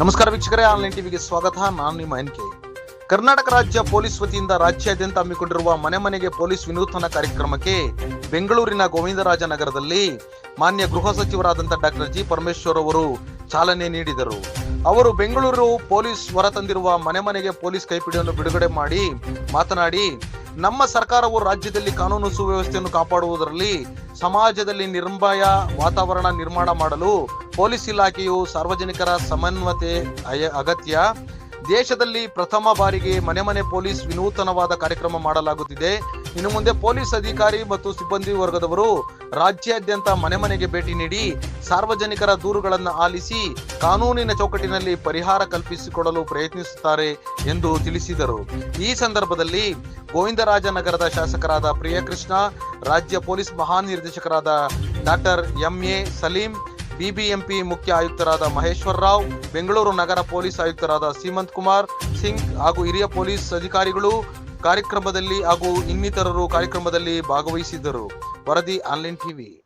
ನಮಸ್ಕಾರ ವೀಕ್ಷಕರೇ, ಆನ್ಲೈನ್ ಟಿವಿಗೆ ಸ್ವಾಗತ. ನಾನು ನಿಮ್ಮ ಎನ್ ಕೆ. ಕರ್ನಾಟಕ ರಾಜ್ಯ ಪೊಲೀಸ್ ವತಿಯಿಂದ ರಾಜ್ಯಾದ್ಯಂತ ಹಮ್ಮಿಕೊಂಡಿರುವ ಮನೆ ಮನೆಗೆ ಪೊಲೀಸ್ ವಿನೂತನ ಕಾರ್ಯಕ್ರಮಕ್ಕೆ ಬೆಂಗಳೂರಿನ ಗೋವಿಂದರಾಜನಗರದಲ್ಲಿ ಮಾನ್ಯ ಗೃಹ ಸಚಿವರಾದಂಥ ಡಾಕ್ಟರ್ ಜಿ ಪರಮೇಶ್ವರ್ ಅವರು ಚಾಲನೆ ನೀಡಿದರು. ಅವರು ಬೆಂಗಳೂರು ಪೊಲೀಸ್ ಹೊರತಂದಿರುವ ಮನೆ ಮನೆಗೆ ಪೊಲೀಸ್ ಕೈಪಿಡಿಯನ್ನು ಬಿಡುಗಡೆ ಮಾಡಿ ಮಾತನಾಡಿ, ನಮ್ಮ ಸರ್ಕಾರವು ರಾಜ್ಯದಲ್ಲಿ ಕಾನೂನು ಸುವ್ಯವಸ್ಥೆಯನ್ನು ಕಾಪಾಡುವುದರಲ್ಲಿ ಸಮಾಜದಲ್ಲಿ ನಿರ್ಭಯ ವಾತಾವರಣ ನಿರ್ಮಾಣ ಮಾಡಲು ಪೊಲೀಸ್ ಇಲಾಖೆಯು ಸಾರ್ವಜನಿಕರ ಸಮನ್ವತೆ ಅಯ- ಅಗತ್ಯ. ದೇಶದಲ್ಲಿ ಪ್ರಥಮ ಬಾರಿಗೆ ಮನೆ ಮನೆ ಪೊಲೀಸ್ ವಿನೂತನವಾದ ಕಾರ್ಯಕ್ರಮ ಮಾಡಲಾಗುತ್ತಿದೆ. ಇನ್ನು ಮುಂದೆ ಪೊಲೀಸ್ ಅಧಿಕಾರಿ ಮತ್ತು ಸಿಬ್ಬಂದಿ ವರ್ಗದವರು ರಾಜ್ಯಾದ್ಯಂತ ಮನೆ ಮನೆಗೆ ಭೇಟಿ ನೀಡಿ ಸಾರ್ವಜನಿಕರ ದೂರುಗಳನ್ನು ಆಲಿಸಿ ಕಾನೂನಿನ ಚೌಕಟ್ಟಿನಲ್ಲಿ ಪರಿಹಾರ ಕಲ್ಪಿಸಿಕೊಡಲು ಪ್ರಯತ್ನಿಸುತ್ತಾರೆ ಎಂದು ತಿಳಿಸಿದರು. ಈ ಸಂದರ್ಭದಲ್ಲಿ ಗೋವಿಂದರಾಜನಗರದ ಶಾಸಕರಾದ ಪ್ರಿಯಕೃಷ್ಣ, ರಾಜ್ಯ police ಮಹಾನಿರ್ದೇಶಕರಾದ doctor M A Salim BBMP ಮುಖ್ಯ ಆಯುಕ್ತರಾದ ಮಹೇಶ್ವರ ರಾವ್, ಬೆಂಗಳೂರು ನಗರ ಪೊಲೀಸ್ ಆಯುಕ್ತರಾದ ಸೀಮಂತ್ ಕುಮಾರ್, ಸಿಂಗ್ ಹಾಗೂ ಹಿರಿಯ ಪೊಲೀಸ್ ಅಧಿಕಾರಿಗಳು ಕಾರ್ಯಕ್ರಮದಲ್ಲಿ ಹಾಗೂ ಇನ್ನಿತರರು ಕಾರ್ಯಕ್ರಮದಲ್ಲಿ ಭಾಗವಹಿಸಿದ್ದರು. ವರದಿ ಆನ್ಲೈನ್ ಟಿವಿ.